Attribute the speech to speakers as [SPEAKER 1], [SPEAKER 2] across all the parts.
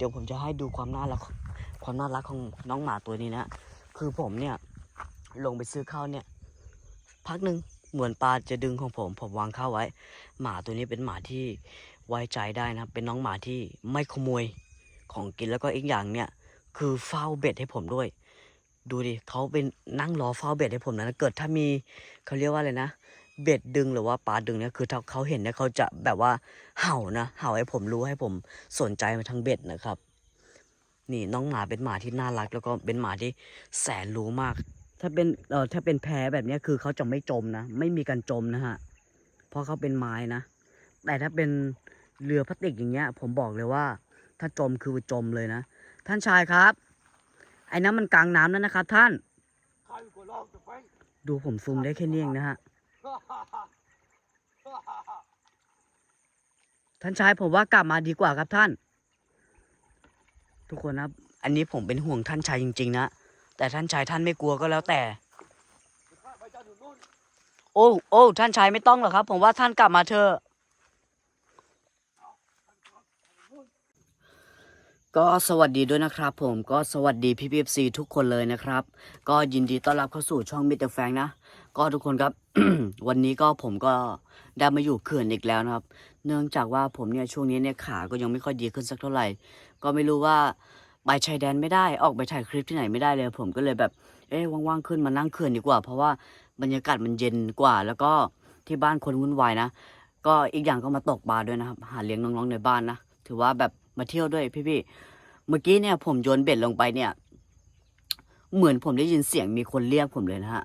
[SPEAKER 1] ดี๋ยวผมจะให้ดูความน่ารักความน่ารักของน้องหมาตัวนี้นะคือผมเนี่ยลงไปซื้อข้าวเนี่ย พักหนึ่งเหมือนปลาจะดึงของผม ผมวางข้าวไว้ หมาตัวนี้เป็นหมาที่ไว้ใจได้นะเป็นน้องหมาที่ไม่ขโมยของกินแล้วก็อีกอย่างเนี่ย คือเฝ้าเบ็ดให้ผมด้วย ดูดิเขาเป็นนั่งรอเฝ้าเบ็ดให้ผมนะเกิดถ้ามีเขาเรียกว่าอะไรนะ เบ็ดดึงหรือว่าปลาดึงเนี่ยคือถ้าเขาเห็นเนี่ยเขาจะแบบว่าเห่านะเห่าให้ผมรู้ให้ผมสนใจมาทางเบ็ดนะครับ นี่น้องหมาเป็นหมาที่น่ารัก แล้วก็เป็นหมาที่แสนรู้มาก ถ้าเป็นเอ่อถ้าเป็นแพแบบเนี้ยคือเขาจะไม่จมนะ ไม่มีการจมนะฮะเพราะเขาเป็นไม้นะ แต่ถ้าเป็นเรือพลาสติกอย่างเงี้ย ผมบอกเลยว่า ถ้าจมคือจมเลยนะ ท่านชายครับ ไอ้นั้นมันกลางน้ำแล้วนะครับ ท่าน
[SPEAKER 2] ใครก็ลองจะไป
[SPEAKER 1] ดูผมซูมได้แค่นี้เองนะฮะ ท่านชายผมว่ากลับมาดีกว่าครับท่าน ทุกคนครับ อันนี้ผมเป็นห่วงท่านชายจริง ๆ นะ แต่ท่านชายท่านไม่กลัวก็แล้วแต่ โอ้โอ้ท่านชายไม่ต้องหรอกครับ ผมว่าท่านกลับมาเถอะก็สวัสดีด้วยนะครับผมก็สวัสดีพี่พีเอฟซีทุกคนเลยนะครับ ก็ยินดีต้อนรับเข้าสู่ช่องมิเตอร์แฟงนะ ก็ทุกคนครับ วันนี้ก็ผมก็ได้มาอยู่เขื่อนอีกแล้วนะครับ เนื่องจากว่าผมเนี่ยช่วงนี้เนี่ยขาก็ยังไม่ค่อยดีขึ้นสักเท่าไหร่ ก็ไม่รู้ว่าไปชายแดนไม่ได้ออกไปถ่ายคลิปที่ไหนไม่ได้เลย ผมก็เลยแบบเอ๊ะว่างๆขึ้นมานั่งเขื่อนดีกว่า เพราะว่าบรรยากาศมันเย็นกว่า แล้วก็ที่บ้านคนวุ่นวายนะก็อีกอย่างก็มาตกปลาด้วยนะครับ หาเลี้ยงน้องๆในบ้านนะถือว่าแบบมาเที่ยวด้วยพี่ๆเมื่อกี้เนี่ยผมโยนเบ็ดลงไปเนี่ย เหมือนผมได้ยินเสียงมีคนเรียกผมเลยนะฮะ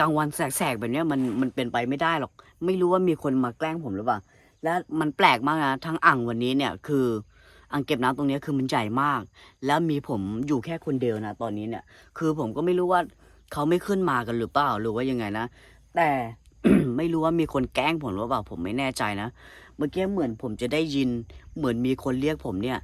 [SPEAKER 1] กลางวันแสกๆแบบนี้มันมันเป็นไปไม่ได้หรอก ไม่รู้ว่ามีคนมาแกล้งผมหรือเปล่า และมันแปลกมากนะทั้งอ่างวันนี้เนี่ยคืออ่างเก็บน้ำตรงนี้คือมันใหญ่มาก แล้วมีผมอยู่แค่คนเดียวนะตอนนี้เนี่ย คือผมก็ไม่รู้ว่าเขาไม่ขึ้นมากันหรือเปล่าหรือว่ายังไงนะ แต่ไม่รู้ว่ามีคนแกล้งผมหรือเปล่า ผมไม่แน่ใจนะเมื่อกี้เหมือนผมจะได้ยินเหมือนมีคนเรียกผมเนี่ย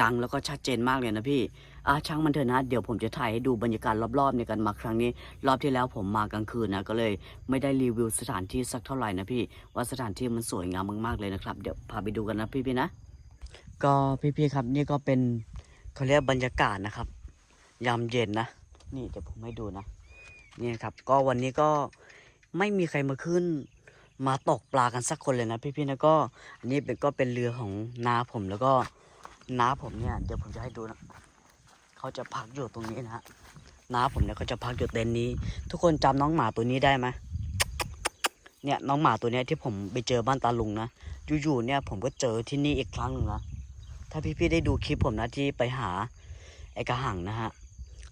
[SPEAKER 1] ดังแล้วก็ชัดเจนมากเลยนะพี่ อะช่างมันเถอะนะ เดี๋ยวผมจะถ่ายให้ดูบรรยากาศรอบๆในการมาครั้งนี้ รอบที่แล้วผมมากลางคืนนะ ก็เลยไม่ได้รีวิวสถานที่สักเท่าไหร่นะพี่ ว่าสถานที่มันสวยงามมากๆเลยนะครับ เดี๋ยวพาไปดูกันนะพี่ๆนะ ก็พี่ๆครับนี่ก็เป็นเขาเรียกบรรยากาศนะครับ ยามเย็นนะ นี่เดี๋ยวผมให้ดูนะ นี่ครับ ก็วันนี้ก็ไม่มีใครมาขึ้นมาตกปลากันสักคนเลยนะพี่ๆนะก็อันนี้เป็นก็เป็นเรือของนาผมแล้วก็น้าผมเนี่ยเดี๋ยวผมจะให้ดูนะ เขาจะพักอยู่ตรงนี้นะฮะน้าผมเนี่ยเขาจะพักอยู่เต็นท์นี้ ทุกคนจำน้องหมาตัวนี้ได้ไหมเนี่ยน้องหมาตัวเนี้ยที่ผมไปเจอบ้านตาลุงนะอยู่ๆเนี่ยผมก็เจอที่นี่อีกครั้งหนึ่งนะถ้าพี่ๆได้ดูคลิปผมนะที่ไปหาไอ้กระหังนะฮะ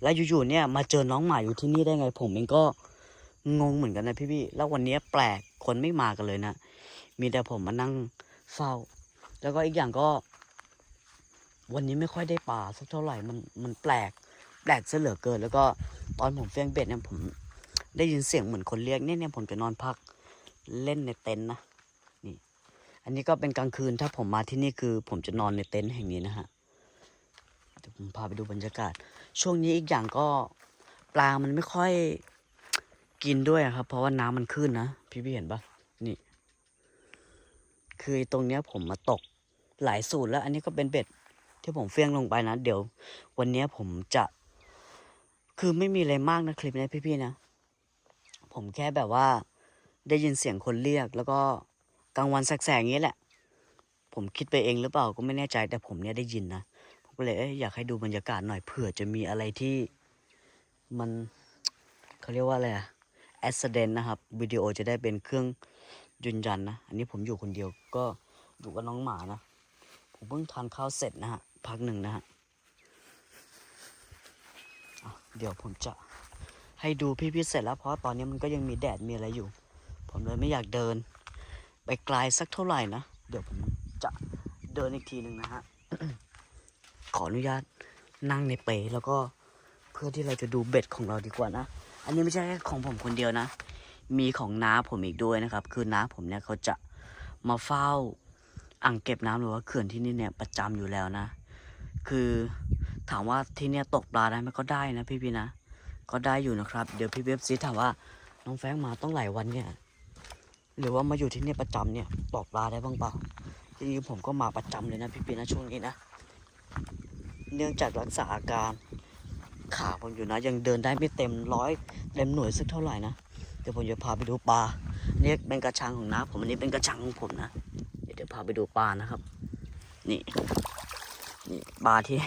[SPEAKER 1] แล้วอยู่ๆเนี่ยมาเจอน้องหมาอยู่ที่นี่ได้ไง ผมเองก็งงเหมือนกันนะพี่ๆแล้ววันนี้แปลกคนไม่มากันเลยนะมีแต่ผมมานั่งเฝ้า แล้วก็อีกอย่างก็ วันนี้ไม่ค่อยได้ปลาสักเท่าไหร่มันมันแปลกแปลกซะเหลือเกิน แล้วก็ตอนผมเฟี้ยงเบ็ดเนี่ยผม ได้ยินเสียงเหมือนคนเรียกเนี่ยเนี่ยผมจะนอนพักเล่นในเต็นท์นะนี่ อันนี้ก็เป็นกลางคืนถ้าผมมาที่นี่คือ ผมจะนอนในเต็นท์แห่งนี้นะฮะเดี๋ยวผมพาไปดูบรรยากาศ ช่วงนี้อีกอย่างก็ปลามันไม่ค่อยกินด้วยครับ เพราะว่าน้ำมันขึ้นนะพี่พี่เห็นปะนี่ คือตรงเนี้ยผมมาตกหลายสูตรแล้ว อันนี้ก็เป็นเบ็ด ที่ผมเฟี้ยงลงไปนะ เดี๋ยว วันนี้ผมจะ คือไม่มีอะไรมากนะคลิปนี้พี่ๆนะ ผมแค่แบบว่า ได้ยินเสียงคนเรียก แล้วก็กลางวันแสกๆอย่างนี้แหละ ผมคิดไปเองหรือเปล่าก็ไม่แน่ใจแต่ผมเนี่ยได้ยินนะผมก็เลยเอ้ยอยากให้ดูบรรยากาศหน่อยเผื่อจะมีอะไรที่มันเขาเรียกว่าอะไรอะแอสเดนนะครับวิดีโอจะได้เป็นเครื่องยืนยันนะ อันนี้ผมอยู่คนเดียวก็อยู่กับน้องหมานะ ผมเพิ่งทานข้าวเสร็จนะฮะ พักหนึ่งนะฮะเดี๋ยวผมจะให้ดูพี่ๆเสร็จแล้วเพราะตอนนี้มันก็ยังมีแดดมีอะไรอยู่ ผมเลยไม่อยากเดิน ไปไกลสักเท่าไหร่นะ เดี๋ยวผมจะเดินอีกทีหนึ่งนะฮะ ขออนุญาตนั่งในเปแล้วก็เพื่อที่เราจะดูเบ็ดของเราดีกว่านะ อันนี้ไม่ใช่แค่ของผมคนเดียวนะ มีของน้าผมอีกด้วยนะครับ คือน้าผมเนี่ยเขาจะมาเฝ้าอ่างเก็บน้ำหรือว่าเขื่อนที่นี่เนี่ยประจำอยู่แล้วนะ คือถามว่าที่เนี่ยตกปลาได้ไหมก็ได้นะพี่ๆนะ ก็ได้อยู่นะครับ เดี๋ยวพี่เว็บซีถามว่าน้องแฟงมาต้องหลายวันเนี่ย หรือว่ามาอยู่ที่เนี่ยประจำเนี่ยตกปลาได้บ้างเปล่าจริงๆผมก็มาประจำเลยนะพี่ๆนะช่วงนี้นะ เนื่องจากรักษาอาการขาผมอยู่นะยังเดินได้ไม่เต็มร้อยเต็มหน่วยสักเท่าไหร่นะเดี๋ยวผมจะพาไปดูปลาเนี่ยเป็นกระชังของน้าผมอันนี้เป็นกระชังของผมนะเดี๋ยวพาไปดูปลานะครับ นี่ ปลาที่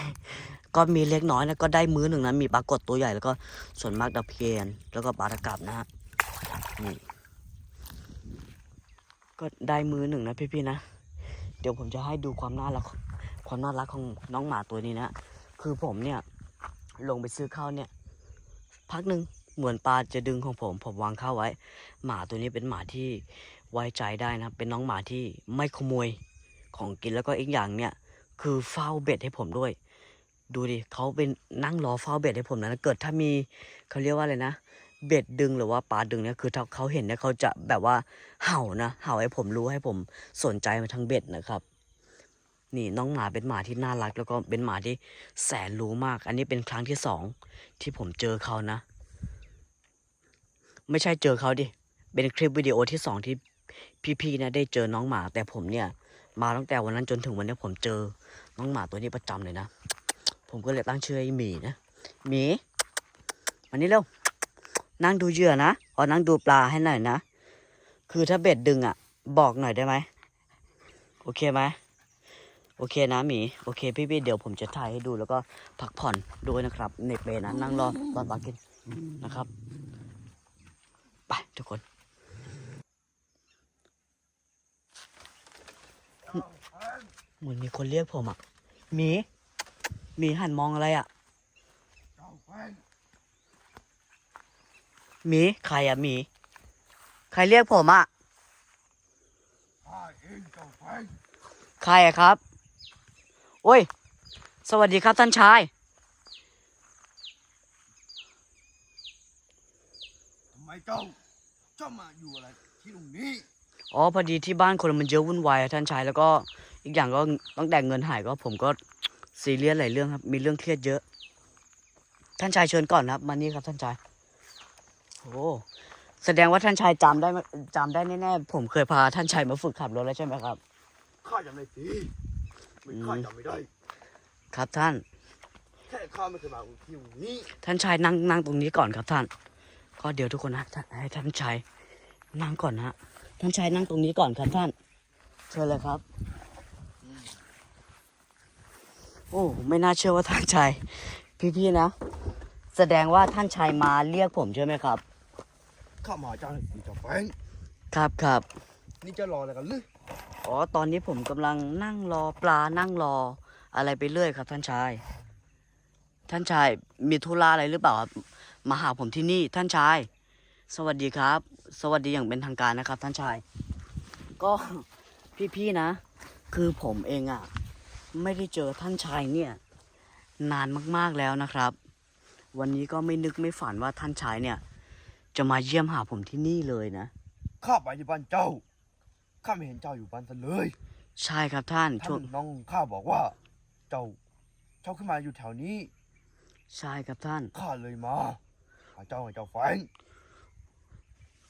[SPEAKER 1] ก็มีเล็กน้อยนะก็ได้มื้อหนึ่งนะมีปลากดตัวใหญ่แล้วก็ส่วนมากตะเพียน แล้วก็ปลาตะกับนะฮะนี่ก็ได้มื้อหนึ่งนะพี่ๆนะเดี๋ยวผมจะให้ดูความน่ารักความน่ารักของน้องหมาตัวนี้นะคือผมเนี่ยลงไปซื้อข้าวเนี่ย พักหนึ่งเหมือนปลาจะดึงของผมผมวางข้าวไว้ หมาตัวนี้เป็นหมาที่ไว้ใจได้นะเป็นน้องหมาที่ไม่ขโมยของกินแล้วก็อีกอย่างเนี่ย คือเฝ้าเบ็ดให้ผมด้วย ดูดิเขาเป็นนั่งรอเฝ้าเบ็ดให้ผมนะเกิดถ้ามีเขาเรียกว่าอะไรนะ เบ็ดดึงหรือว่าปลาดึงเนี่ยคือถ้าเขาเห็นเนี่ยเขาจะแบบว่าเห่านะเห่าให้ผมรู้ให้ผมสนใจมาทางเบ็ดนะครับ นี่น้องหมาเป็นหมาที่น่ารัก แล้วก็เป็นหมาที่แสนรู้มาก อันนี้เป็นครั้งที่สองที่ผมเจอเขานะ ไม่ใช่เจอเขาดิเป็นคลิปวิดีโอที่สองที่พี่ๆนะได้เจอน้องหมาแต่ผมเนี่ย มาตั้งแต่วันนั้นจนถึงวันนี้ผมเจอน้องหมาตัวนี้ประจำเลยนะ ผมก็เลยตั้งชื่อไอ้หมีนะหมีมานี่เร็วนั่งดูเหยื่อนะขอนั่งดูปลาให้หน่อยนะ คือถ้าเบ็ดดึงอะ บอกหน่อยได้ไหมโอเคไหมโอเคนะหมี โอเค พี่พี่ๆเดี๋ยวผมจะถ่ายให้ดูแล้วก็พักผ่อนด้วยนะครับในเปลนะนั่งรอตอนปลากินนะครับ ไปทุกคน เหมือนมีคนเรียกผมอะหมีหมีหันมองอะไรอะ
[SPEAKER 2] เจ้าแฟง
[SPEAKER 1] หมีใครอะหมีใครเรียกผมอะ
[SPEAKER 2] ข้าเองเจ้าแฟง
[SPEAKER 1] ใครอะครับ โอ้ย สวัสดีครับท่านชาย
[SPEAKER 2] ทำไมเจ้าเจ้ามาอยู่อะไรที่ตรงนี้
[SPEAKER 1] อ๋อ พอดีที่บ้านคนมันเยอะวุ่นวายอะท่านชายแล้วก็ อีกอย่างก็ตั้งแต่เงินหายก็ผมก็ซีเรียสหลายเรื่องครับ มีเรื่องเครียดเยอะ ท่านชายเชิญก่อนนะครับมานี่ครับท่านชายโอ้แสดงว่าท่านชายจำได้ไหมจำได้แน่ๆผมเคยพาท่านชายมาฝึกขับรถแล้วใช่ไหมครับ
[SPEAKER 2] ข้าจำได้สิไม่ข้าจำไม่ได้
[SPEAKER 1] ครับท่าน
[SPEAKER 2] แค่ข้าไม่เคยมาที่ตรงนี้
[SPEAKER 1] ท่านชายนั่งนั่งตรงนี้ก่อนครับท่านก็เดี๋ยวทุกคนนะท่านให้ท่านชายนั่งก่อนนะฮะท่านชายนั่งตรงนี้ก่อนครับท่านเชิญเลยครับ โอ้ไม่น่าเชื่อว่าท่านชายพี่ๆนะ แสดงว่าท่านชายมาเรียกผมใช่ไหมครับ
[SPEAKER 2] ข้ามาเจ้าหน้าที่เจ้าแฟง
[SPEAKER 1] ครับครับ
[SPEAKER 2] นี่จะรออะไรกันหรือ
[SPEAKER 1] อ๋อตอนนี้ผมกำลังนั่งรอปลานั่งรอ อะไรไปเรื่อยครับ ท่านชาย ท่านชายมีธุระอะไรหรือเปล่าครับมาหาผมที่นี่ท่านชาย สวัสดีครับ สวัสดีอย่างเป็นทางการนะครับ ท่านชาย ก็พี่ๆนะ คือผมเองอะ่ะ ไม่ได้เจอท่านชายเนี่ย นานมากๆแล้วนะครับ วันนี้ก็ไม่นึกไม่ฝันว่าท่านชายเนี่ย จะมาเยี่ยมหาผมที่นี่เลยนะ
[SPEAKER 2] ข้าไปที่บ้านเจ้า ข้าไม่เห็นเจ้าอยู่บ้านซะเลย
[SPEAKER 1] ใช่ครับท่าน
[SPEAKER 2] ท่า
[SPEAKER 1] ช่วง
[SPEAKER 2] นน้องข้าบอกว่า เจ้า เจ้าขึ้นมาอยู่แถวนี้
[SPEAKER 1] ใช่ครับท่าน
[SPEAKER 2] ข้าเลยมาหาเจ้าให้เจ้าแฟง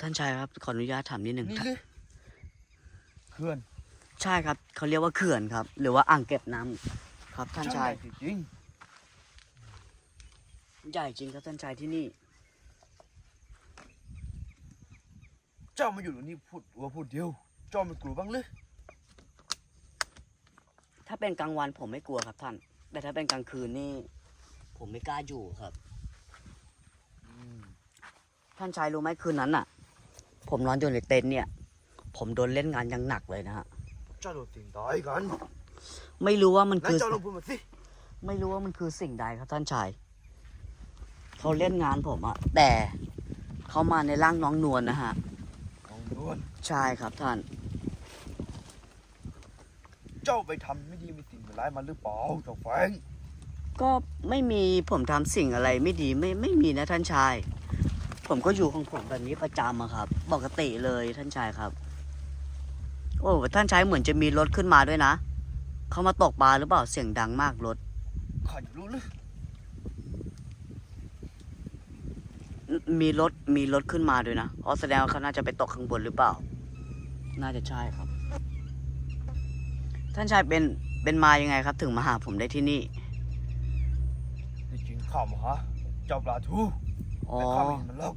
[SPEAKER 1] ท่านชายครับขออนุญาตถามนิดหนึ่ง
[SPEAKER 2] นี่เลยเพื่อน
[SPEAKER 1] ใช่ครับเขาเรียกว่าเขื่อนครับ หรือว่าอ่างเก็บน้ำครับท่านชาย
[SPEAKER 2] จริง
[SPEAKER 1] ใหญ่จริงครับท่านชายที่นี่
[SPEAKER 2] ๆเจ้ามาอยู่ตรงนี้พูดว่าพูดเดียว เจ้าไม่กลัวบ้างหรือ
[SPEAKER 1] ถ้าเป็นกลางวันผมไม่กลัวครับท่าน แต่ถ้าเป็นกลางคืนนี่ ผมไม่กล้าอยู่ครับท่านชายรู้ไหมคืนนั้นน่ะ ผมนอนอยู่ในเต็นท์เนี่ย ผมโดนเล่นงานอย่างหนักเลยนะฮะ
[SPEAKER 2] เจ้าโดนสิ่งใดกัน
[SPEAKER 1] ไม่รู้ว่ามัน
[SPEAKER 2] นั้น
[SPEAKER 1] คือ
[SPEAKER 2] เจ้าลองพูดมาสิ
[SPEAKER 1] ไม่รู้ว่ามันคือสิ่งใดครับท่านชายเขาเล่นงานผมอะแต่เขามาในร่างน้องนวลนะฮะ
[SPEAKER 2] น้องนวล
[SPEAKER 1] ใช่ครับท่าน
[SPEAKER 2] เจ้าไปทำไม่ดีไม่สิ่งร้ายมาหรือเปล่าเจ้าแฟง
[SPEAKER 1] ก็ไม่มีผมทำสิ่งอะไรไม่ดีไม่ไม่มีนะท่านชาย ผมก็อยู่ของผมแบบนี้ประจำอะครับ ปกติเลยท่านชายครับ โอ้ท่านชายเหมือนจะมีรถขึ้นมาด้วยนะ เขามาตกปลาหรือเปล่าเสียงดังมากรถ
[SPEAKER 2] ข้าจะรู้หรือ
[SPEAKER 1] มีรถมีรถขึ้นมาด้วยนะอ๋อแสดงว่าเขาน่าจะไปตกข้างบนหรือเปล่า น่าจะใช่ครับ ท่านชายเป็นเป็นมายังไงครับ ถึงมาหาผมได้ที่นี่
[SPEAKER 2] ที่จริงข้ามาหาเจ้าปลาทู
[SPEAKER 1] อ๋อ
[SPEAKER 2] แต่ข้าไม่เห็นมันแล้ว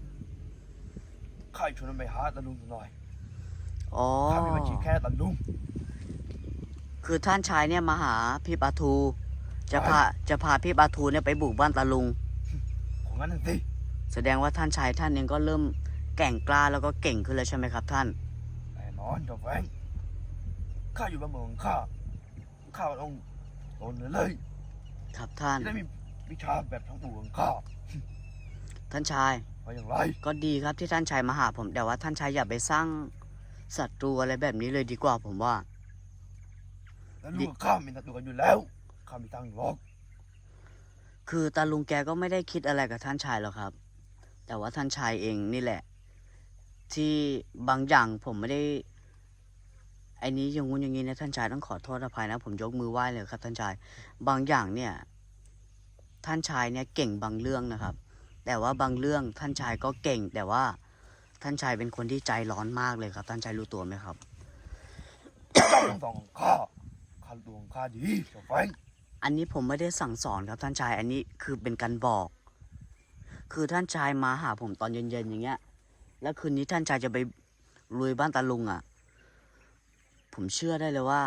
[SPEAKER 2] ข้าชวนมันไปหาตาลุงสักหน่อย
[SPEAKER 1] อ๋อ
[SPEAKER 2] ข้ามีบัญชีแค่ตาลุง
[SPEAKER 1] คือท่านชายเนี่ยมาหาพี่ปาทู จะพาจะพาพี่ปาทูเนี่ยไปบุกบ้านตาลุง
[SPEAKER 2] ของนั้นน่ะสิ
[SPEAKER 1] แสดงว่าท่านชายท่านเองก็เริ่มแกร่งกล้าแล้วก็เก่งขึ้นแล้วใช่ไหมครับ ท่าน
[SPEAKER 2] แน่นอนเจ้าแฟงข้าอยู่บ้านเมืองของข้า ข้าต้องโดนเลย
[SPEAKER 1] ครับท่าน
[SPEAKER 2] จะได้มีวิชาแบบทั้งปู่ของข้า
[SPEAKER 1] ท่านชาย
[SPEAKER 2] ว่าอย่างไร
[SPEAKER 1] ก็ดีครับที่ท่านชายมาหาผม แต่ว่าท่านชายอย่าไปสร้าง ศัตรูอะไรแบบนี้เลยดีกว่าผมว่า
[SPEAKER 2] แล้วลูกกับข้ามีศัตรูกันอยู่แล้วข้ามีทางหรอก
[SPEAKER 1] คือตาลุงแกก็ไม่ได้คิดอะไรกับท่านชายหรอกครับ แต่ว่าท่านชายเองนี่แหละ ที่บางอย่างผมไม่ได้ไอ้นี้อย่างงู้นอย่างนี้นะท่านชายต้องขอโทษอภัยนะ ผมยกมือไหว้เลยครับ ท่านชาย บางอย่างเนี่ย ท่านชายเนี่ยเก่งบางเรื่องนะครับ แต่ว่าบางเรื่องท่านชายก็เก่งแต่ว่า ท่านชายเป็นคนที่ใจร้อนมากเลยครับ ท่านชายรู้ตัวไหมครับ
[SPEAKER 2] เจ้าทั้งสองของข้าข้าดวงข้าดีเจ้าแฟง
[SPEAKER 1] อันนี้ผมไม่ได้สั่งสอนครับท่านชาย อันนี้คือเป็นการบอก คือท่านชายมาหาผมตอนเย็นๆอย่างเงี้ย แล้วคืนนี้ท่านชายจะไปลุยบ้านตาลุงอะ่ะ ผมเชื่อได้เลยว่า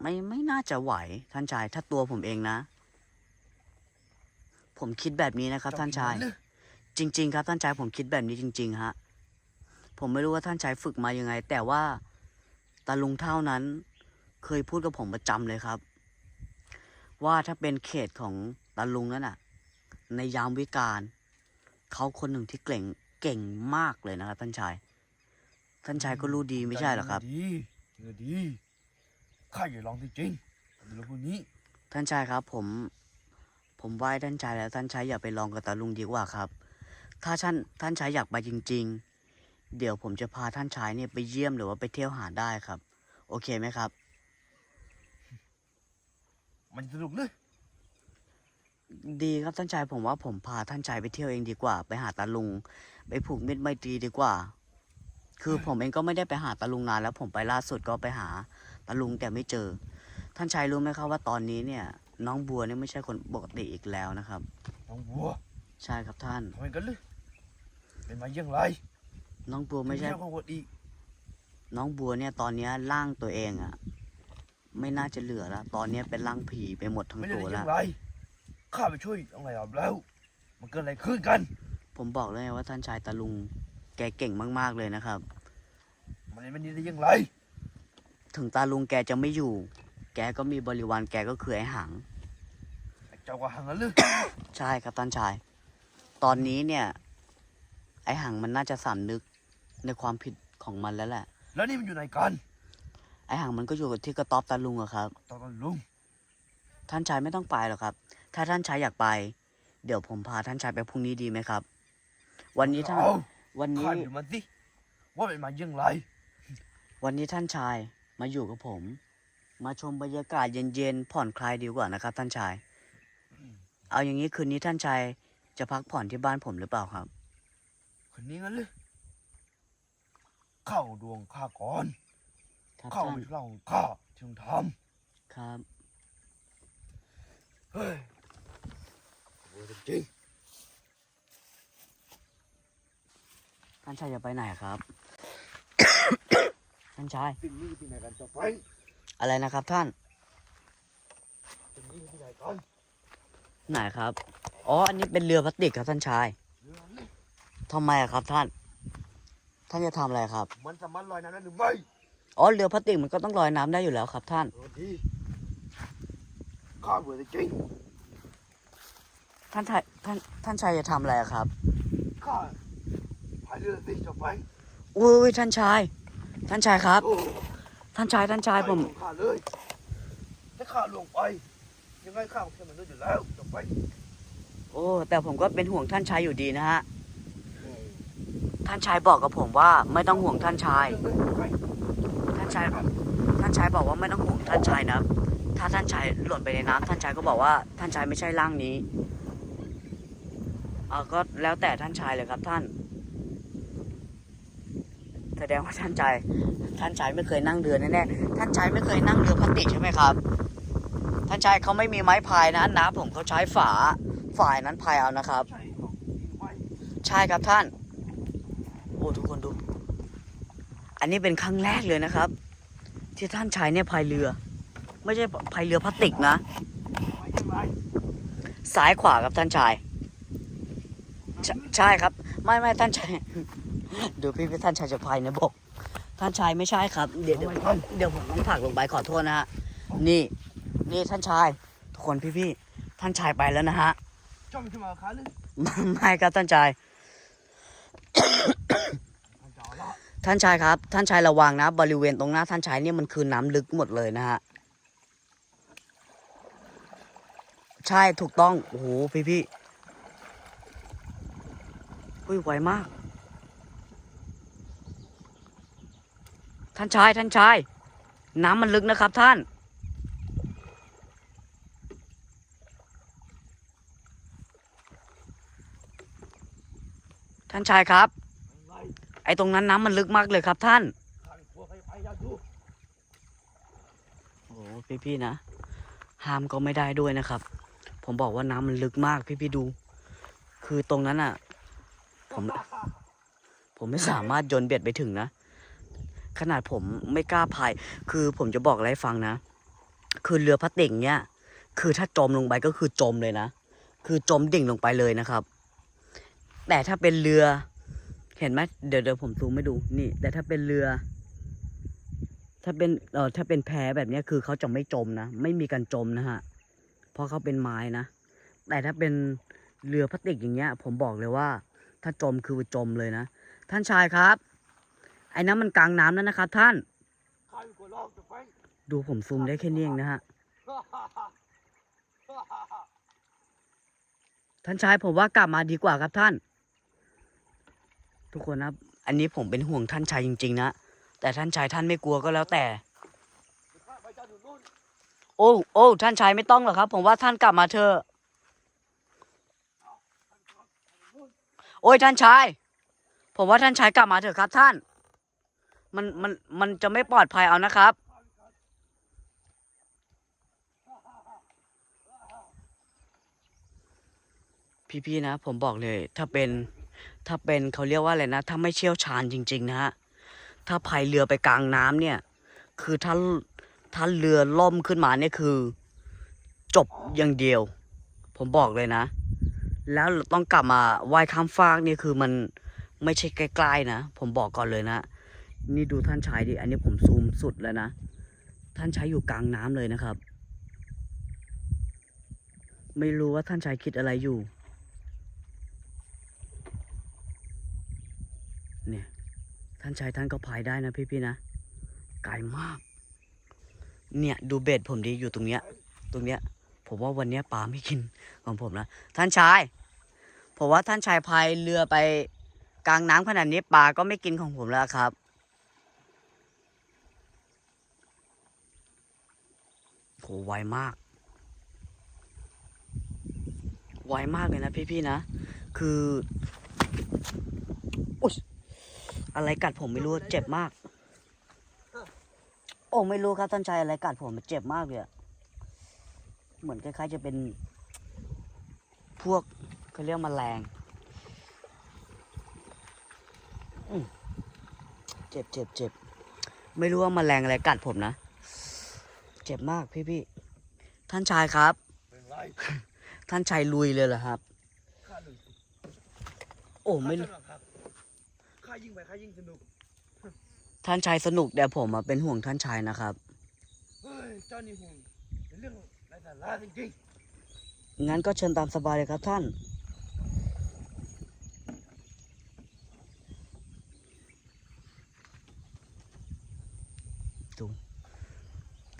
[SPEAKER 1] ไม่ไม่น่าจะไหวท่านชาย ถ้าตัวผมเองนะ ผมคิดแบบนี้นะครับ ท่านชาย
[SPEAKER 2] เจ้คิดว่หรือ
[SPEAKER 1] จริง ๆ ครับท่านชายผมคิดแบบนี้จริง ๆ ฮะ ผมไม่รู้ว่าท่านชายฝึกมายังไง แต่ว่าตาลุงเท่านั้นเคยพูดกับผมประจำเลยครับ ว่าถ้าเป็นเขตของตาลุงนั่นน่ะ ในยามวิกาลเขาคนหนึ่งที่เก่งเก่งมากเลยนะครับ ท่านชาย ท่านชายก็รู้ดีไม่ใช่เหรอครับ
[SPEAKER 2] ดีเงอดีข้าอย่าลองจริงๆดูแล้วพวกนี้
[SPEAKER 1] ท่านชายครับ ผม ผมไหว้ท่านชายแล้วท่านชายอย่าไปลองกับตาลุงดีกว่าครับ ถ้าท่านท่านชายอยากไปจริง ๆ เดี๋ยวผมจะพาท่านชายเนี่ยไปเยี่ยมหรือว่าไปเที่ยวหาได้ครับ โอเคไหมครับ
[SPEAKER 2] มันสนุกเลย
[SPEAKER 1] ดีครับท่านชายผมว่าผมพาท่านชายไปเที่ยวเองดีกว่า ไปหาตาลุง ไปผูกมิตรไมตรีดีกว่า คือผมเองก็ไม่ได้ไปหาตาลุงนานแล้วผมไปล่าสุดก็ไปหาตาลุงแต่ไม่เจอ ท่านชายรู้ไหมครับว่าตอนนี้เนี่ย น้องบัวเนี่ยไม่ใช่คนปกติอีกแล้วนะครับ
[SPEAKER 2] น้องบัว
[SPEAKER 1] ใช่ครับท่าน
[SPEAKER 2] ทำไมกันเลยเป็นมาอย่างไร
[SPEAKER 1] น้องบัวไม่ใช่
[SPEAKER 2] ถึงเจ้าของคนอีก
[SPEAKER 1] น้องบัวเนี่ยตอนเนี้ยร่างตัวเองอะไม่น่าจะเหลือแล้วตอนเนี้ยเป็นร่างผีไปหมดทั้ง
[SPEAKER 2] ไม่ได้
[SPEAKER 1] ตัว
[SPEAKER 2] อ
[SPEAKER 1] แล้
[SPEAKER 2] ย่าวงไรข้าไปช่วยเอาไงครับแล้ว มันเกิดอะไรขึ้นกัน
[SPEAKER 1] ผมบอกเลยว่าท่านชายตาลุง แกเก่งมากๆเลยนะครับ
[SPEAKER 2] มันไม่ได้อย่างไร
[SPEAKER 1] ถึงตาลุงแกจะไม่อยู่ แกก็มีบริวารแกก็คือไอ้หัง
[SPEAKER 2] ไอ้เจ้าก็หังกันเลย
[SPEAKER 1] ใช่ครับท่านชาย ตอนนี้เนี่ย ไอ้หังมันน่าจะสำนึก ในความผิดของมันแล้วแหละ
[SPEAKER 2] แล้วนี่มันอยู่ไหนกัน
[SPEAKER 1] ไอ้หังมันก็อยู่กับที่กระต๊อบตาลุงอะครับ
[SPEAKER 2] ตอนนั้นลุง
[SPEAKER 1] ท่านชายไม่ต้องไปหรอกครับ ถ้าท่านชายอยากไป เดี๋ยวผมพาท่านชายไปพรุ่งนี้ดีไหมครับ วันนี้ท่าน
[SPEAKER 2] เอา
[SPEAKER 1] วันนี้
[SPEAKER 2] ข้าดูมันสิว่าเป็นมาอย่างไร
[SPEAKER 1] วันนี้ท่านชายมาอยู่กับผม มาชมบรรยากาศเย็นๆผ่อนคลายดีกว่านะครับ ท่านชาย เอาอย่างนี้คืนนี้ท่านชายจะพักผ่อนที่บ้านผมหรือเปล่าครับ
[SPEAKER 2] คนนี้งั้นเลย เข้าดวงข้าก่อน
[SPEAKER 1] ครับ
[SPEAKER 2] เข้า
[SPEAKER 1] ท่าน
[SPEAKER 2] ไปเล่าของข้าจึงท
[SPEAKER 1] ครับำ
[SPEAKER 2] เฮ้ยโอ้ยจริง
[SPEAKER 1] ท่านชายจะไปไหนครับ ท่านชาย
[SPEAKER 2] สิ่งนี้ที่ไหนกันจะไป
[SPEAKER 1] อะไรนะครับท่าน
[SPEAKER 2] สิ่งนี้ที่ไหนกัน
[SPEAKER 1] ไหนครับ อ๋อ อันนี้เป็นเรือพลาสติกครับท่านชาย
[SPEAKER 2] เรื่องนี้
[SPEAKER 1] ทำไมอะครับท่าน ท่านจะทำอะไรครับ
[SPEAKER 2] มันสามารถลอยน้ำได้หรือไม่
[SPEAKER 1] อ๋อเรือพลาสติกมันก็ต้องลอยน้ำได้อยู่แล้วครับ ท่าน
[SPEAKER 2] โอ้ดีข้าเบื่อจริง
[SPEAKER 1] ท่านชายท่านท่านชายจะทำอะไรอะครับ
[SPEAKER 2] ข้าพายเรือสิจะไป
[SPEAKER 1] อุ้ยท่านชาย ท่านชายครับ
[SPEAKER 2] โอ้
[SPEAKER 1] ท่านชายท่านชายผม
[SPEAKER 2] ข้าเลยถ้าข้าลงไป ยังไงข้าก็แค่มนุษย์อยู่แล้วจะไป
[SPEAKER 1] โอ้แต่ผมก็เป็นห่วงท่านชายอยู่ดีนะฮะ ท่านชายบอกกับผมว่าไม่ต้องห่วงท่านชาย ท่านชายท่านชายบอกว่าไม่ต้องห่วงท่านชายนะถ้าท่านชายหล่นไปในน้ำท่านชายก็บอกว่าท่านชายไม่ใช่ร่างนี้เออก็แล้วแต่ท่านชายเลยครับท่านแสดงว่าท่านชายท่านชายไม่เคยนั่งเรือแน่ๆท่านชายไม่เคยนั่งเรือพลาสติกใช่ไหมครับ ท่านชายเขาไม่มีไม้พายนะน้าผมเขาใช้ฝาฝ่ายนั้นพายเอานะครับ
[SPEAKER 2] ใช่
[SPEAKER 1] ครับท่าน โอ้ทุกคนดู อันนี้เป็นครั้งแรกเลยนะครับ ที่ท่านชายเนี่ยพายเรือ ไม่ใช่พายเรือพลาสติกนะ
[SPEAKER 2] ไว้ยังไง
[SPEAKER 1] ซ้ายขวาครับท่านชายใช่ใช่ครับ ไม่ไม่ท่านชายดูพี่พี่ท่านชายจะพายในบกท่านชายไม่ใช่ครับ เดี๋ยวเดี๋ยวเดี๋ยวผมต้องผลักลงไปขอโทษนะฮะนี่นี่ท่านชายทุกคนพี่พี่ท่านชายไปแล้วนะฮะ
[SPEAKER 2] จ้องขึ้นมาขาหรือ
[SPEAKER 1] ไม่ครับท่านชาย ท่านชายครับ ท่านชายระวังนะ บริเวณตรงหน้าท่านชายเนี่ยมันคือน้ำลึกหมดเลยนะฮะ ใช่ถูกต้อง โอ้โห พี่พี่อุ้ยไวมาก ท่านชายท่านชาย น้ำมันลึกนะครับท่าน ท่านชายครับ อ้ตรงนั้นน้ำมันลึกมากเลยครับท่าน โอ้พี่พี่ๆนะ ห้ามก็ไม่ได้ด้วยนะครับ ผมบอกว่าน้ำมันลึกมากพี่พี่ๆดู คือตรงนั้นอะ ผม ผมไม่สามารถโยนเบ็ดไปถึงนะ ขนาดผมไม่กล้าพาย คือผมจะบอกอะไรฟังนะ คือเรือพลาสติกเนี่ย คือถ้าจมลงไปก็คือจมเลยนะ คือจมดิ่งลงไปเลยนะครับ แต่ถ้าเป็นเรือ เห็นไหมเดี๋ยวเดี๋ยวผมซูมให้ดูนี่ แต่ถ้าเป็นเรือ ถ้าเป็นเออถ้าเป็นแพแบบนี้คือเขาจะไม่จมนะไม่มีการจมนะฮะเพราะเขาเป็นไม้นะแต่ถ้าเป็นเรือพลาสติกอย่างเงี้ย ผมบอกเลยว่า ถ้าจมคือจมเลยนะท่านชายครับ ไอ้นั้นมันกลางน้ำแล้วนะครับท่าน ดูผมซูมได้แค่นี้เองนะฮะท่านชายผมว่ากลับมาดีกว่าครับท่าน ทุกคนนะครับ อันนี้ผมเป็นห่วงท่านชายจริงๆนะ แต่ท่านชายท่านไม่กลัวก็แล้วแต่ โอ้โอ้ท่านชายไม่ต้องหรอกครับ ผมว่าท่านกลับมาเถอะโอ้ยท่านชาย ผมว่าท่านชายกลับมาเถอะครับท่าน มันมันมันจะไม่ปลอดภัยเอานะครับ พี่ๆนะ ผมบอกเลย ถ้าเป็น ถ้าเป็นเขาเรียกว่าอะไรนะ ถ้าไม่เชี่ยวชาญจริง ๆ นะฮะ ถ้าพายเรือไปกลางน้ำเนี่ย คือถ้าถ้าเรือล่มขึ้นมาเนี่ยคือ จบอย่างเดียว ผมบอกเลยนะ แล้วต้องกลับมาว่ายข้ามฟากนี่คือมันไม่ใช่ใกล้ๆนะ ผมบอกก่อนเลยนะ นี่ดูท่านชายดิ อันนี้ผมซูมสุดแล้วนะ ท่านชายอยู่กลางน้ำเลยนะครับ ไม่รู้ว่าท่านชายคิดอะไรอยู่ เนี่ย ท่านชายท่านก็พายได้นะพี่ๆนะ ไกลมาก เนี่ยดูเบ็ดผมดีอยู่ตรงเนี้ย ตรงเนี้ย ผมว่าวันเนี้ยปลาไม่กินของผมนะ ท่านชาย ผมว่าท่านชายพายเรือไปกลางน้ำขนาดนี้ปลาก็ไม่กินของผมแล้วครับ โหไวมาก ไวมากเลยนะพี่ๆนะ คือ อะไรกัดผมไม่รู้เจ็บมาก โอ้ไม่รู้ครับท่านชายอะไรกัดผมมันเจ็บมากเลยอะเหมือนคล้ายๆจะเป็น พวกเขาเรียกแมลงอืมเจ็บเจ็บเจ็บไม่รู้ว่าแมลงอะไรกัดผมนะ เจ็บมากพี่พี่ๆท่านชายครับ
[SPEAKER 2] เป็นไร
[SPEAKER 1] ท่านชายลุยเลยเหรอครับ
[SPEAKER 2] ข้าหนึ่ง
[SPEAKER 1] โอ้ไม่รู้
[SPEAKER 2] ข้าสนุกครับข้ายิ่งไปข้ายิ่งสนุก
[SPEAKER 1] ท่านชายสนุกแต่ผมอะเป็นห่วงท่านชายนะครับ
[SPEAKER 2] เฮ้ยเจ้านี่ห่วงเป็นเรื่องไร้สาระจริง
[SPEAKER 1] งั้นก็เชิญตามสบายเลยครับท่าน ดู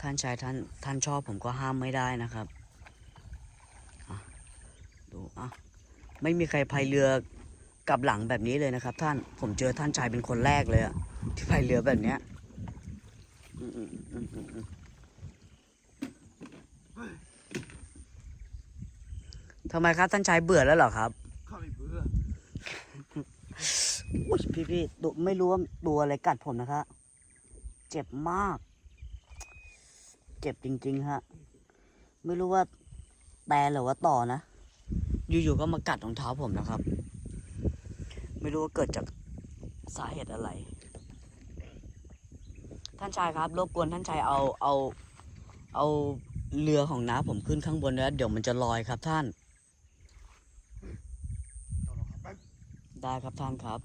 [SPEAKER 1] ท่านชายท่านท่านชอบผมก็ห้ามไม่ได้นะครับอะดูอะไม่มีใครพายเรือ กลับหลังแบบนี้เลยนะครับ ท่านผมเจอท่านชายเป็นคนแรกเลยอะที่พายเรือแบบเนี้ยอืมอืมอืมอืมอืมทำไมครับท่านชายเบื่อแล้วเหรอครับ
[SPEAKER 2] ๆข้าไม่เบื่อ
[SPEAKER 1] อุ๊ยพี่พี่ดูไม่รู้ว่าตัวอะไรกัดผมนะครับเจ็บมาก เจ็บจริง ๆ ฮะ ไม่รู้ว่าแต่หรือว่าต่อนะ อยู่ๆก็มากัดรองเท้าผมนะครับ ไม่รู้ว่าเกิดจากสาเหตุอะไร ท่านชายครับ รบกวนท่านชายเอาเอาเอาเรือของน้าผมขึ้นข้างบนแล้วเดี๋ยวมันจะลอยครับท่าน ได้ครับท่านครับ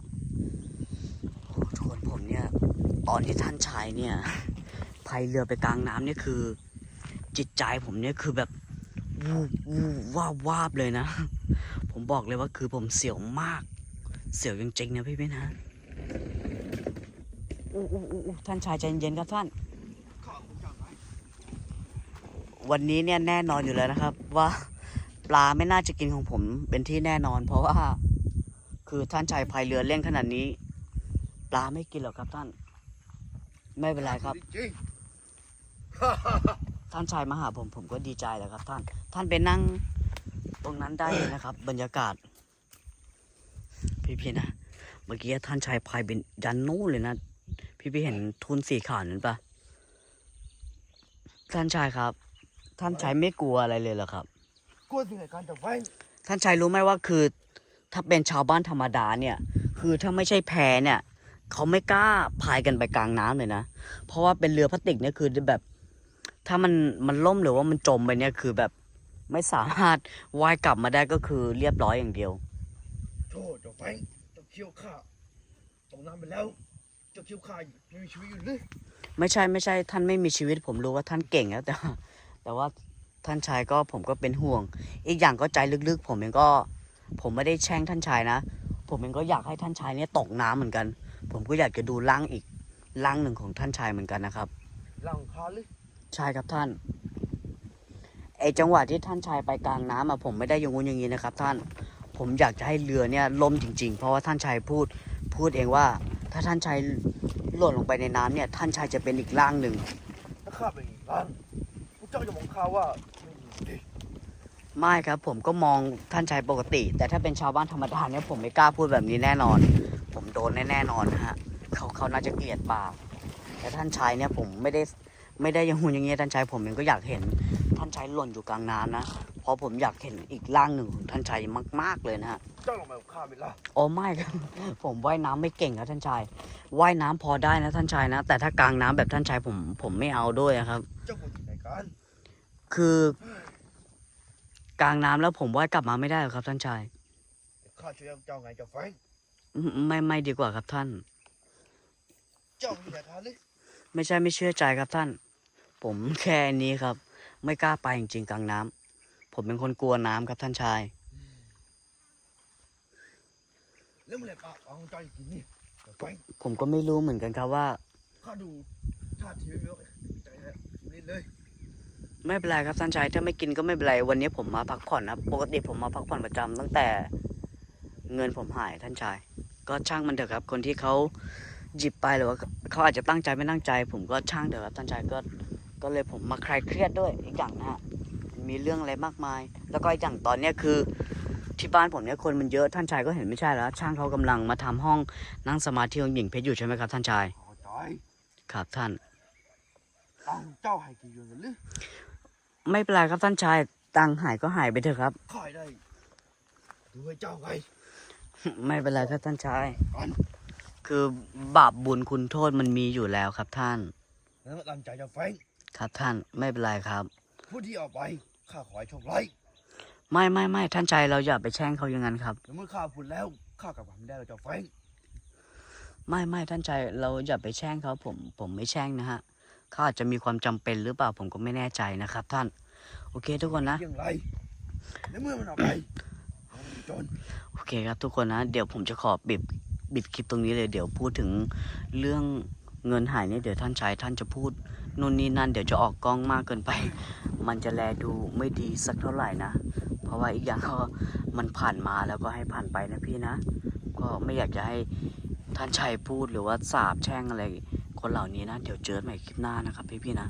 [SPEAKER 1] โอ้ทุกคนผมเนี่ย ตอนที่ท่านชายเนี่ยพายเรือไปกลางน้ำเนี่ยคือ จิตใจผมเนี่ยคือแบบวูบวูบวาบวาบเลยนะ ผมบอกเลยว่าคือผมเสียวมาก เสียวจริงๆนะพี่พี่นะอู้อู้อู้อู้ท่านชายใจเย็นๆครับท่าน
[SPEAKER 2] ข้าผมจะไง
[SPEAKER 1] วันนี้เนี่ยแน่นอนอยู่แล้วนะครับ ว่าปลาไม่น่าจะกินของผมเป็นที่แน่นอน เพราะว่า คือท่านชายพายเรือเล่นขนาดนี้ ปลาไม่กินหรอกครับท่าน ไม่เป็นไรครับ
[SPEAKER 2] จริง
[SPEAKER 1] ท่านชายมาหาผมผมก็ดีใจแหละครับ ท่าน ท่านไปนั่งตรงนั้นได้เลยนะครับ บรรยากาศ พี่ๆนะ เมื่อกี้ท่านชายพายเป็นยันนู่นเลยนะ พี่ๆเห็นทุนสีขาวนั้นปะท่านชายครับ ท่านชายไม่กลัวอะไรเลยเหรอครับ
[SPEAKER 2] กลัวสิ่งไหนการจะแฟ
[SPEAKER 1] ท่านชายรู้ไหมว่าคือ ถ้าเป็นชาวบ้านธรรมดาเนี่ย คือถ้าไม่ใช่แพเนี่ย เขาไม่กล้าพายกันไปกลางน้ำเลยนะ เพราะว่าเป็นเรือพลาสติกเนี่ยคือแบบ ถ้ามันมันล่มหรือว่ามันจมไปเนี่ยคือแบบไม่สามารถว่ายกลับมาได้ก็คือเรียบร้อยอย่างเดียว
[SPEAKER 2] โทษเจ้าแฟงเจ้าเคี้ยวข้าตกน้ำไปแล้ว เจ้าเคี้ยวข้ายังมีชีวิตอยู่หรือ
[SPEAKER 1] ไม่ใช่ไม่ใช่ ท่านไม่มีชีวิต ผมรู้ว่าท่านเก่งแล้วแต่ว่าแต่ว่าท่านชายก็ผมก็เป็นห่วง อีกอย่างก็ใจลึกๆ ผมเองก็ ผมไม่ได้แช่งท่านชายนะ ผมเองก็อยากให้ท่านชายเนี่ยตกน้ำเหมือนกัน ผมก็อยากจะดูร่างอีกร่างหนึ่งของท่านชายเหมือนกันนะครับ
[SPEAKER 2] หลังคาหรือ
[SPEAKER 1] ใช่ครับท่านไอจังหวะที่ท่านชายไปกลางน้ำอะผมไม่ได้อยังงู้นอย่างนี้นะครับ ท่าน ผมอยากจะให้เรือเนี่ยล่มจริง ๆ เพราะว่าท่านชายพูดพูดเองว่า ถ้าท่านชายหล่นลงไปในน้ำเนี่ยท่านชายจะเป็นอีกร่างหนึ่ง
[SPEAKER 2] ถ้าข้าเป็นอีกล้านพวกเจ้าจะมองข้าว่าไม่ดีดิ
[SPEAKER 1] ไม่ครับผมก็มองท่านชายปกติ แต่ถ้าเป็นชาวบ้านธรรมดาเนี่ยผมไม่กล้าพูดแบบนี้แน่นอน ผมโดนแน่ๆนอนนะฮะเขาเขาน่าจะเกลียดปากแต่ท่านชายเนี่ยผมไม่ได้ไม่ได้อยังหูอย่างเงี้ยท่านชายผมเองก็อยากเห็นท่านชายหล่นอยู่กลางน้ำนะ เพราะผมอยากเห็นอีกร่างหนึ่งของท่านชายมาก ๆเลยนะฮะ
[SPEAKER 2] เจ้าลงมากับข้าไปละ
[SPEAKER 1] โอ้ไม่ครับ ผมว่ายน้ำไม่เก่งครับท่านชายว่ายน้ำพอได้นะท่านชายนะ แต่ถ้ากลางน้ำแบบท่านชายผมผมไม่เอาด้วยอะครับ
[SPEAKER 2] เจ้ากลัวสิ่งไหนกัน
[SPEAKER 1] คือกลางน้ำแล้วผมว่ายกลับมาไม่ได้หรอกครับ ท่านชาย
[SPEAKER 2] ข้าช่วยเจ้าไงเจ้าแฟง
[SPEAKER 1] ไม่ไม่ดีกว่าครับท่าน
[SPEAKER 2] เจ้ามีแต่ทานหรือ
[SPEAKER 1] ไม่ใช่ไม่เชื่อใจครับท่าน ผมแค่นี้ครับ ไม่กล้าไปจริงๆกลางน้ำ ผมเป็นคนกลัวน้ำครับท่านชาย
[SPEAKER 2] แล้วเมื่อไหร่ปลาเอาของเจ้าจะกินนี่เจ้าแฟง
[SPEAKER 1] ผมก็ไม่รู้เหมือนกันครับว่า
[SPEAKER 2] ข้าดูท่าทีไม่รู้ใจแล้วนี่เลย
[SPEAKER 1] ไม่เป็นไรครับท่านชายถ้าไม่กินก็ไม่เป็นไรวันนี้ผมมาพักผ่อนนะปกติผมมาพักผ่อนประจำตั้งแต่เงินผมหายท่านชาย ก็ช่างมันเถอะครับ คนที่เขาหยิบไปหรือว่าเขาอาจจะตั้งใจไม่ตั้งใจ ผมก็ช่างเถอะครับท่านชายก็ก็เลยผมมาคลายเครียดด้วยอีกอย่างนะฮะ มีเรื่องอะไรมากมาย แล้วก็อีกอย่างตอนเนี้ยคือ ที่บ้านผมเนี่ยคนมันเยอะท่านชายก็เห็นไม่ใช่แล้ว ช่างเขากำลังมาทำห้องนั่งสมาธิของหญิงเพชรอยู่ใช่ไหมครับ ท่านชาย
[SPEAKER 2] พอใจ
[SPEAKER 1] ครับท่าน
[SPEAKER 2] ตังค์เจ้าให้กี่หยวนกันหรือ
[SPEAKER 1] ไม่เป็นไรครับท่านชายตังค์หายก็หายไปเถอะครับ
[SPEAKER 2] ข้าให้ได้ดูให้เจ้าไง
[SPEAKER 1] ไม่เป็นไรครับท่านชาย
[SPEAKER 2] กัน
[SPEAKER 1] คือบาปบุญคุณโทษมันมีอยู่แล้วครับท่าน
[SPEAKER 2] แล้วตามใจเจ้าแฟง
[SPEAKER 1] ครับท่านไม่เป็นไรครับ
[SPEAKER 2] ผู้ที่เอาไป ข้าขอให้โชคร้าย
[SPEAKER 1] ไม่ไม่ไม่ท่านชายเราอย่าไปแช่งเขาอย่างนั้นครับ
[SPEAKER 2] แล้วเมื่อข้าพูดแล้วข้ากลับมาไม่ได้แล้วเจ้าแฟง
[SPEAKER 1] ไม่ไม่ท่านชายเราอย่าไปแช่งเขาผมผมไม่แช่งนะฮะเขาอาจจะมีความจำเป็นหรือเปล่าผมก็ไม่แน่ใจนะครับ ท่าน โอเคทุกคนนะ
[SPEAKER 2] เรื่องไรแล้วเมื่อมันเอาไปเอามันจน
[SPEAKER 1] โอเคครับทุกคนนะ เดี๋ยวผมจะขอบิดบิดคลิปตรงนี้เลยเดี๋ยวพูดถึงเรื่องเงินหายเนี่ยเดี๋ยวท่านชายท่านจะพูด นู่นนี่นั่นเดี๋ยวจะออกกล้องมากเกินไป มันจะแลดูไม่ดีสักเท่าไหร่นะ เพราะว่าอีกอย่างก็มันผ่านมาแล้วก็ให้ผ่านไปนะพี่นะ ก็ไม่อยากจะให้ท่านชายพูดหรือว่าสาบแช่งอะไรคนเหล่านี้นะ เดี๋ยวเจอกันใหม่คลิปหน้านะครับพี่พี่ๆนะ